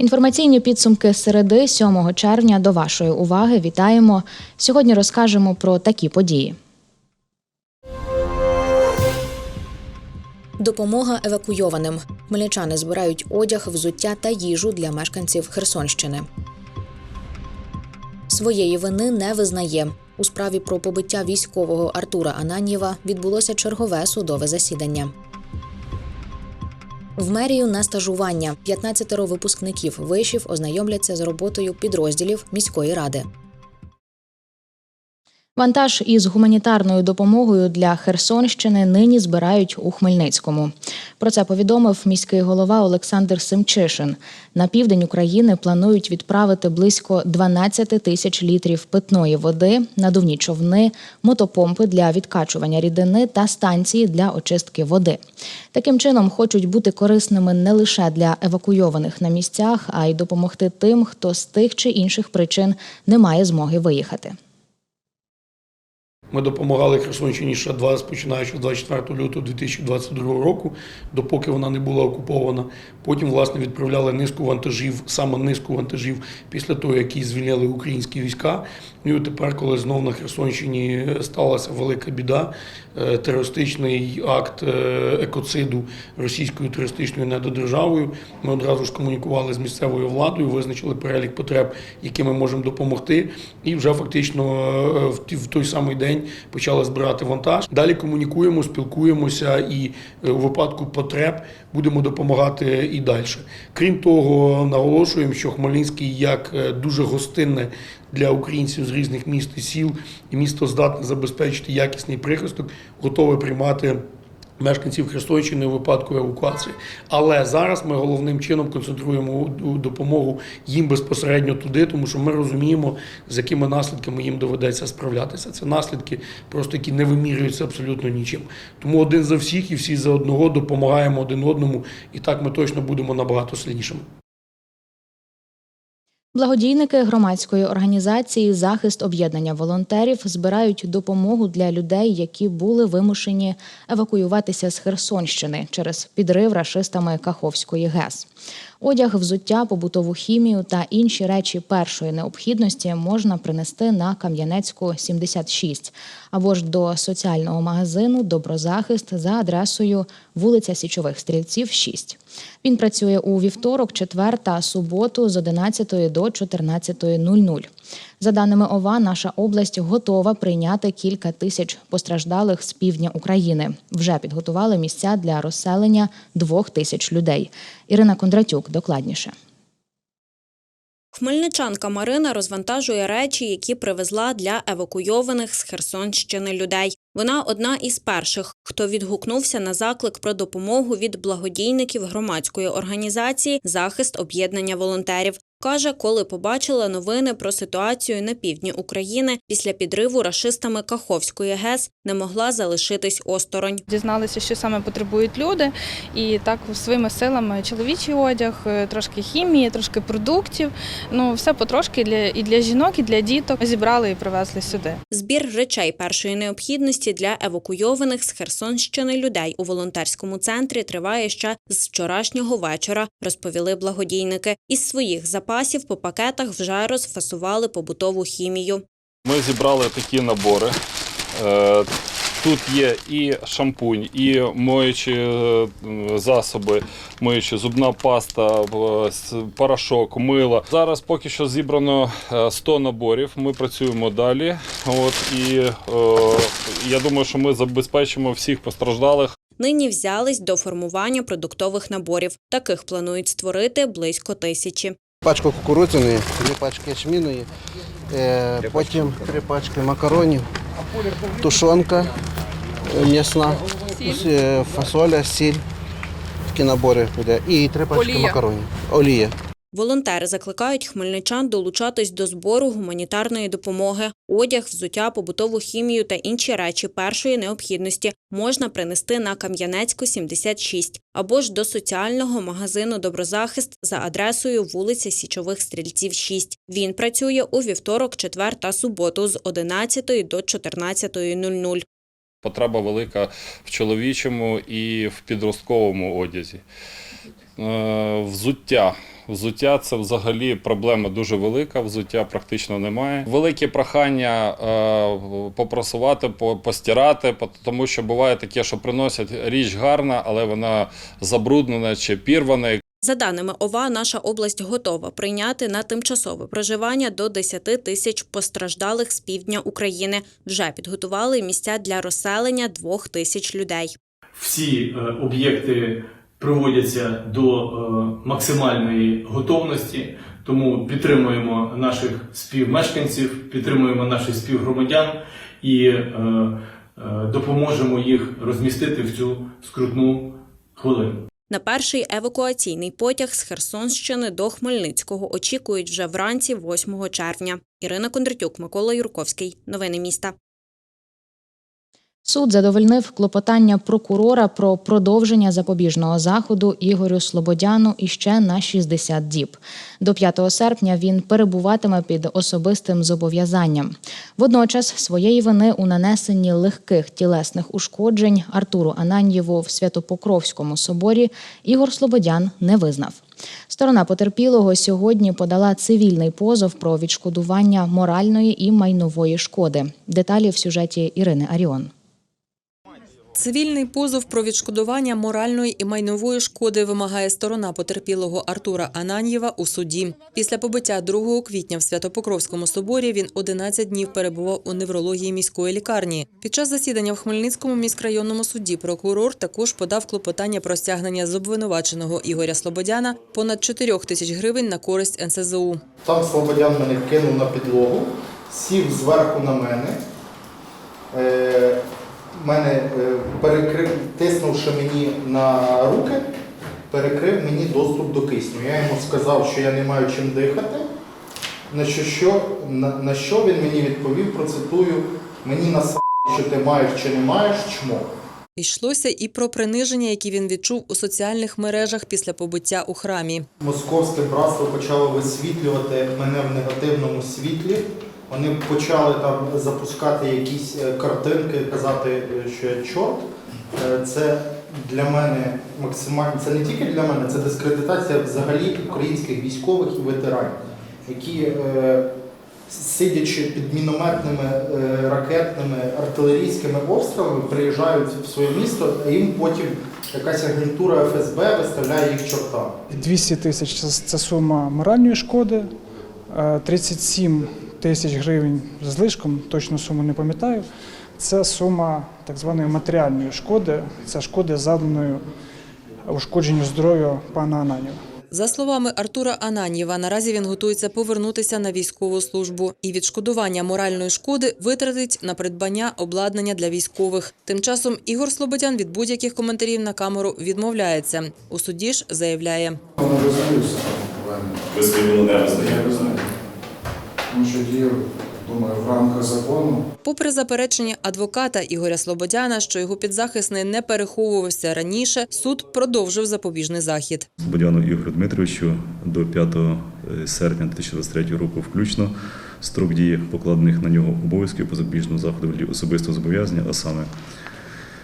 Інформаційні підсумки середи 7 червня до вашої уваги. Вітаємо. Сьогодні розкажемо про такі події. Допомога евакуйованим. Хмельничани збирають одяг, взуття та їжу для мешканців Херсонщини. Своєї вини не визнає. У справі про побиття військового Артура Ананьєва відбулося чергове судове засідання. В мерію на стажування 15 випускників вишів ознайомляться з роботою підрозділів міської ради. Вантаж із гуманітарною допомогою для Херсонщини нині збирають у Хмельницькому. Про це повідомив міський голова Олександр Семчишин. На південь України планують відправити близько 12 тисяч літрів питної води, надувні човни, мотопомпи для відкачування рідини та станції для очистки води. Таким чином хочуть бути корисними не лише для евакуйованих на місцях, а й допомогти тим, хто з тих чи інших причин не має змоги виїхати. Ми допомагали Херсонщині ще два, починаючи з 24 лютого 2022 року, допоки вона не була окупована. Потім, власне, відправляли низку вантажів, саме низку вантажів після того, як її звільнили українські війська. Ну і тепер, коли знов на Херсонщині сталася велика біда, е, терористичний акт е, екоциду російською терористичною недодержавою, ми одразу ж комунікували з місцевою владою, визначили перелік потреб, які ми можемо допомогти, і вже фактично е, в той самий день почали збирати вантаж. Далі комунікуємо, спілкуємося і е, у випадку потреб будемо допомагати і далі. Крім того, наголошуємо, що Хмельницький як е, дуже гостинне для українців з різних міст і сіл, і місто здатне забезпечити якісний прихисток, готове приймати. Мешканців Херсонщини у випадку евакуації, але зараз ми головним чином концентруємо допомогу їм безпосередньо туди, тому що ми розуміємо, з якими наслідками їм доведеться справлятися. Це наслідки, просто які не вимірюються абсолютно нічим. Тому один за всіх і всі за одного допомагаємо один одному, і так ми точно будемо набагато сильнішими. Благодійники громадської організації Захист об'єднання волонтерів збирають допомогу для людей, які були вимушені евакуюватися з Херсонщини через підрив рашистами Каховської ГЕС. Одяг, взуття, побутову хімію та інші речі першої необхідності можна принести на Кам'янецьку 76 або ж до соціального магазину Доброзахист за адресою вулиця Січових Стрільців, 6. Він працює у вівторок, четвер та суботу з 11 до 14.00. За даними ОВА, наша область готова прийняти кілька тисяч постраждалих з півдня України. Вже підготували місця для розселення двох тисяч людей. Ірина Кондратюк докладніше. Хмельничанка Марина розвантажує речі, які привезла для евакуйованих з Херсонщини людей. Вона одна із перших, хто відгукнувся на заклик про допомогу від благодійників громадської організації Захист об'єднання волонтерів. Каже, коли побачила новини про ситуацію на півдні України після підриву рашистами Каховської ГЕС, не могла залишитись осторонь. Дізналися, що саме потребують люди, і так своїми силами чоловічий одяг, е, трошки хімії, трошки продуктів. Ну все потрошки для і для жінок, і для діток зібрали і привезли сюди. Збір речей першої необхідності для евакуйованих з Херсонщини людей у волонтерському центрі триває ще з вчорашнього вечора, розповіли благодійники. Із своїх запасів по пакетах вже розфасували побутову хімію. Ми зібрали такі набори. Е, Тут є і шампунь, і моючі е, засоби, моючі зубна паста, е, порошок, мило. Зараз поки що зібрано е, 100 наборів. Ми працюємо далі. От і е, я думаю, що ми забезпечимо всіх постраждалих Нині взялись до формування продуктових наборів. Таких планують створити близько тисячі. Пачку кукурудзяної, дві пачки ячміної, е, потім три пачки макаронів, тушонка е, м'ясна, е, фасоля, сіль. Такі набори буде. І три пачки макаронів. Олія. Волонтери закликають хмельничан долучатись до збору гуманітарної допомоги. Одяг, взуття, побутову хімію та інші речі першої необхідності можна принести на Кам'янецьку 76 або ж до соціального магазину Доброзахист за адресою вулиця Січових Стрільців 6. Він працює у вівторок, четвер та суботу з 11 до 14.00. Потреба велика в чоловічому і в підростковому одязі. Е, Взуття. Взуття це взагалі проблема дуже велика. Взуття практично немає. Велике прохання е, попросувати, по- постирати, по- тому що буває таке, що приносять річ гарна, але вона забруднена чи пірвана. За даними ОВА, наша область готова прийняти на тимчасове проживання до 10 тисяч постраждалих з півдня України. Вже підготували місця для розселення двох тисяч людей. всі е, об'єкти приводяться до е, максимальної готовності, тому підтримуємо наших співмешканців, підтримуємо наших співгромадян і е, е, допоможемо їх розмістити в цю скрутну хвилину. На перший евакуаційний потяг з Херсонщини до Хмельницького очікують вже вранці 8 червня. Ірина Кондратюк, Микола Юрковський. Новини міста. Суд задовольнив клопотання прокурора про продовження запобіжного заходу Ігорю Слободяну іще на 60 діб. До 5 серпня він перебуватиме під особистим зобов'язанням. Водночас своєї вини у нанесенні легких тілесних ушкоджень Артуру Ананьєву в Святопокровському соборі Ігор Слободян не визнав. Сторона потерпілого сьогодні подала цивільний позов про відшкодування моральної і майнової шкоди. Деталі в сюжеті Ірини Аріон. Цивільний позов про відшкодування моральної і майнової шкоди вимагає сторона потерпілого Артура Ананьєва у суді. Після побиття 2 квітня в Святопокровському соборі він 11 днів перебував у неврології міської лікарні. Під час засідання в Хмельницькому міськрайонному суді прокурор також подав клопотання про стягнення з обвинуваченого Ігоря Слободяна понад 4 тисяч гривень на користь НСЗУ. Там Слободян мене кинув на підлогу, сів зверху на мене, е, мене е, перекрив, тиснувши мені на руки, перекрив мені доступ до кисню. Я йому сказав, що я не маю чим дихати. На що, що, на, на що він мені відповів, процитую, мені на що ти маєш чи не маєш чмо. Йшлося і про приниження, які він відчув у соціальних мережах після побиття у храмі. Московське братство почало висвітлювати мене в негативному світлі. Вони почали там запускати якісь е, картинки, казати, е, що я чорт. Е, Це для мене максимально, це не тільки для мене, це дискредитація взагалі українських військових і ветеранів, які, сидячи під мінометними, ракетними, артилерійськими обстрілами, приїжджають в своє місто, а їм потім якась агентура ФСБ виставляє їх чортами. 200 тисяч це- сума моральної шкоди, е, 37 тисяч гривень з злишком, точну суму не пам'ятаю. Це сума так званої матеріальної шкоди, це шкоди завданої ушкодженню здоров'я пана Ананєва. За словами Артура Ананьєва, наразі він готується повернутися на військову службу і відшкодування моральної шкоди витратить на придбання обладнання для військових. Тим часом Ігор Слободян від будь-яких коментарів на камеру відмовляється. У суді ж заявляє. Ви свою не визнаєте? Тому що дію, думаю, в рамках закону. Попри заперечення адвоката Ігоря Слободяна, що його підзахисний не переховувався раніше, суд продовжив запобіжний захід. Слободяну Ігорю Дмитровичу до 5 серпня 2023 року включно строк дії покладених на нього обов'язків по запобіжному заходу особистого зобов'язання, а саме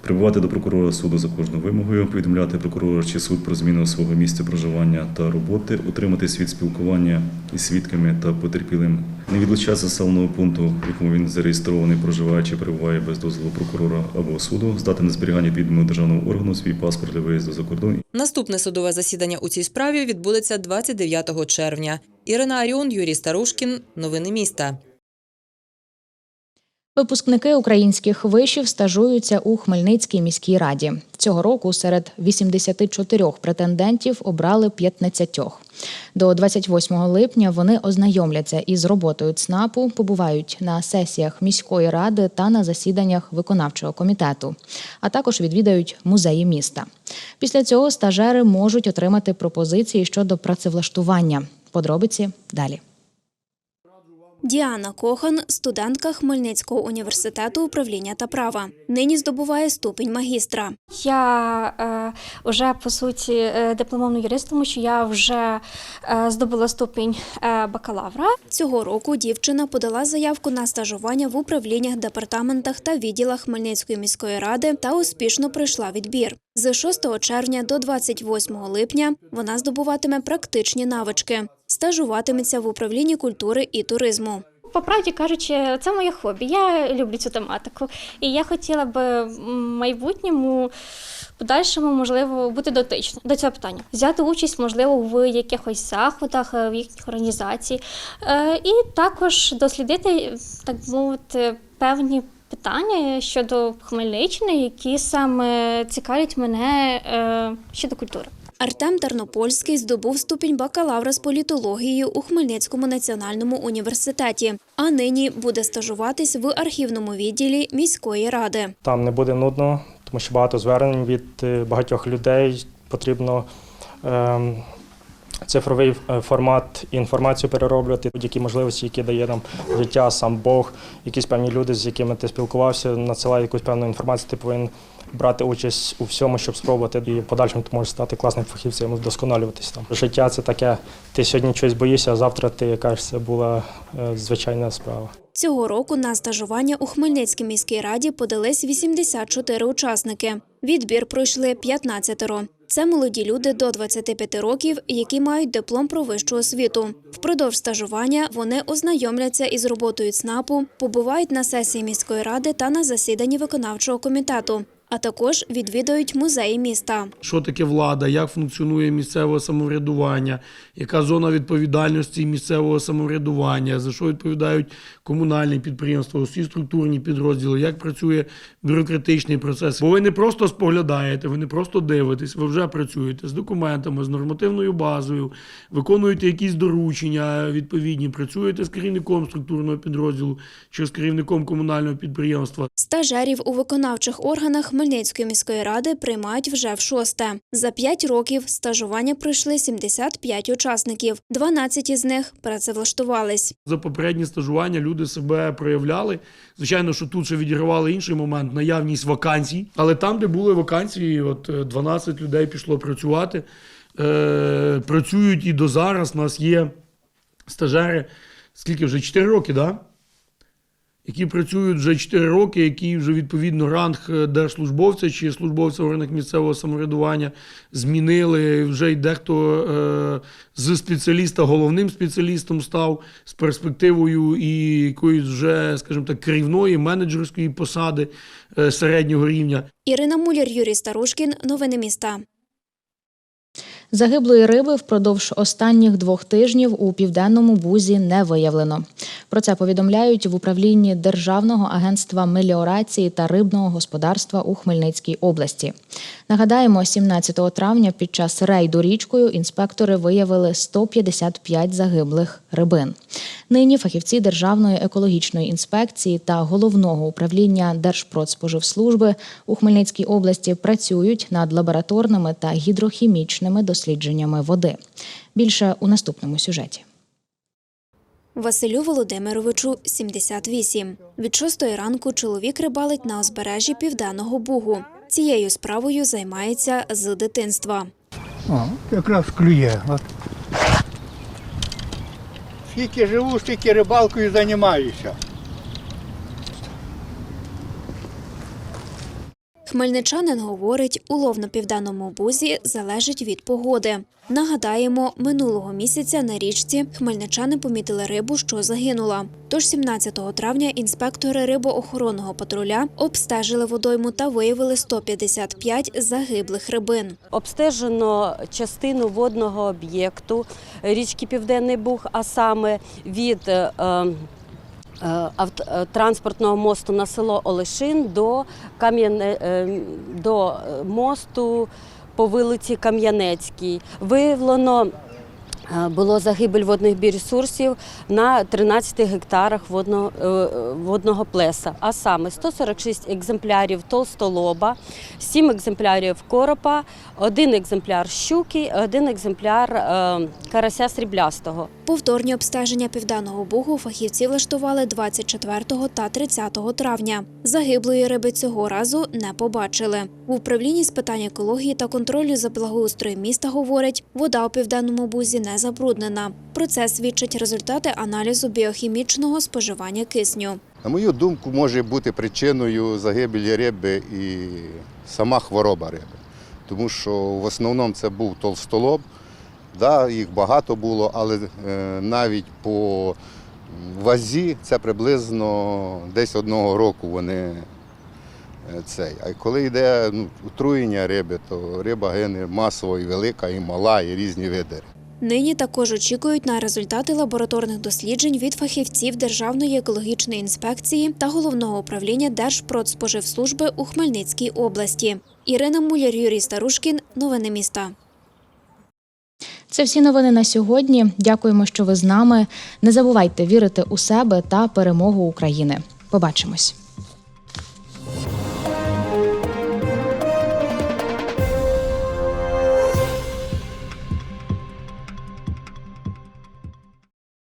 прибувати до прокурора суду за кожною вимогою, повідомляти прокурора чи суд про зміну свого місця проживання та роботи, утримати світ спілкування із свідками та потерпілим, не відлучатися населеного пункту, в якому він зареєстрований, проживає чи перебуває без дозволу прокурора або суду, здати на зберігання відомого державного органу свій паспорт для виїзду за кордон Наступне судове засідання у цій справі відбудеться 29 червня. Ірина Аріон, Юрій Старушкін. Новини міста. Випускники українських вишів стажуються у Хмельницькій міській раді. Цього року серед 84 претендентів обрали 15. До 28 липня вони ознайомляться із роботою ЦНАПу, побувають на сесіях міської ради та на засіданнях виконавчого комітету, а також відвідають музеї міста. Після цього стажери можуть отримати пропозиції щодо працевлаштування. Подробиці далі. Діана Кохан, студентка Хмельницького університету управління та права. Нині здобуває ступінь магістра. Я е, вже по суті е, дипломований юрист, тому що я вже е, здобула ступінь е, бакалавра. Цього року дівчина подала заявку на стажування в управліннях, департаментах та відділах Хмельницької міської ради та успішно пройшла відбір. З 6 червня до 28 липня вона здобуватиме практичні навички, стажуватиметься в управлінні культури і туризму. По правді кажучи, це моє хобі. Я люблю цю тематику, і я хотіла би в майбутньому. Подальшому можливо бути дотично до цього питання, взяти участь, можливо, в якихось заходах, в якихось організації, Е, і також дослідити, так мовити, певні питання щодо Хмельниччини, які саме цікавлять мене е, щодо культури. Артем Тернопольський здобув ступінь бакалавра з політології у Хмельницькому національному університеті, а нині буде стажуватись в архівному відділі міської ради. Там не буде нудно, тому що багато звернень від е, багатьох людей. Потрібно ем, цифровий е, формат і інформацію перероблювати, будь-які можливості, які дає нам життя, сам Бог, якісь певні люди, з якими ти спілкувався, надсилає якусь певну інформацію, ти повинен брати участь у всьому, щоб спробувати. І в подальшому ти можеш стати класним фахівцем, вдосконалюватися там. Життя це таке, ти сьогодні щось боїшся, а завтра ти кажеш, це була е, звичайна справа. Цього року на стажування у Хмельницькій міській раді подались 84 учасники. Відбір пройшли 15. Це молоді люди до 25 років, які мають диплом про вищу освіту. Впродовж стажування вони ознайомляться із роботою ЦНАПу, побувають на сесії міської ради та на засіданні виконавчого комітету, а також відвідають музеї міста. що таке влада, як функціонує місцеве самоврядування, яка зона відповідальності місцевого самоврядування, за що відповідають комунальні підприємства, усі структурні підрозділи, як працює бюрократичний процес. Бо ви не просто споглядаєте, ви не просто дивитесь, ви вже працюєте з документами, з нормативною базою, виконуєте якісь доручення відповідні, працюєте з керівником структурного підрозділу чи з керівником комунального підприємства. Стажерів у виконавчих органах Хмельницької міської ради приймають вже в шосте. За п'ять років стажування пройшли 75 учасників. 12 із них працевлаштувались. За попередні стажування люди себе проявляли. Звичайно, що тут ще відігравали інший момент наявність вакансій. Але там, де були вакансії, от е, 12 людей пішло працювати. Е, працюють і до зараз. У нас є стажери, скільки вже 4 роки, да? Які працюють вже 4 роки, які вже відповідно ранг е, держслужбовця чи службовця в органах місцевого самоврядування змінили. Вже й дехто е, з спеціаліста головним спеціалістом став з перспективою і якоїсь вже, скажімо так, керівної менеджерської посади е, середнього рівня. Ірина Муляр, Юрій Старушкін. Новини міста. Загиблої риби впродовж останніх двох тижнів у південному бузі не виявлено. Про це повідомляють в управлінні Державного агентства меліорації та рибного господарства у Хмельницькій області. Нагадаємо, 17 травня під час рейду річкою інспектори виявили 155 загиблих рибин. Нині фахівці Державної екологічної інспекції та головного управління Держпродспоживслужби у Хмельницькій області працюють над лабораторними та гідрохімічними дослідженнями води. Більше у наступному сюжеті. Василю Володимировичу 78. Від шостої ранку чоловік рибалить на узбережжі Південного Бугу. Цією справою займається з дитинства. О, якраз клює. Скільки живу, стільки рибалкою займаюся. Хмельничанин говорить, улов на південному бузі залежить від погоди. Нагадаємо, минулого місяця на річці хмельничани помітили рибу, що загинула. Тож 17 травня інспектори рибоохоронного патруля обстежили водойму та виявили 155 загиблих рибин. Обстежено частину водного об'єкту річки Південний Буг, а саме від е, транспортного мосту на село Олешин до, е, до е, мосту по вулиці Кам'янецькій. Виявлено е, було загибель водних біоресурсів на 13 гектарах водного, е, е, водного плеса, а саме 146 екземплярів толстолоба, 7 екземплярів коропа, один екземпляр щуки, один екземпляр е, карася сріблястого. Повторні обстеження південного бугу фахівці влаштували 24 та 30 травня. Загиблої риби цього разу не побачили. В управлінні з питань екології та контролю за благоустроєм міста говорять, вода у південному бузі не забруднена. Про це свідчать результати аналізу біохімічного споживання кисню. На мою думку, може бути причиною загибелі риби і сама хвороба риби. Тому що в основному це був толстолоб, да, їх багато було, але е, навіть по вазі це приблизно десь одного року вони е, цей. А коли йде ну, отруєння риби, то риба гине масово і велика, і мала, і різні види. Нині також очікують на результати лабораторних досліджень від фахівців Державної екологічної інспекції та головного управління Держпродспоживслужби у Хмельницькій області. Ірина Муляр, Юрій Старушкін. Новини міста. Це всі новини на сьогодні. Дякуємо, що ви з нами. Не забувайте вірити у себе та перемогу України. Побачимось.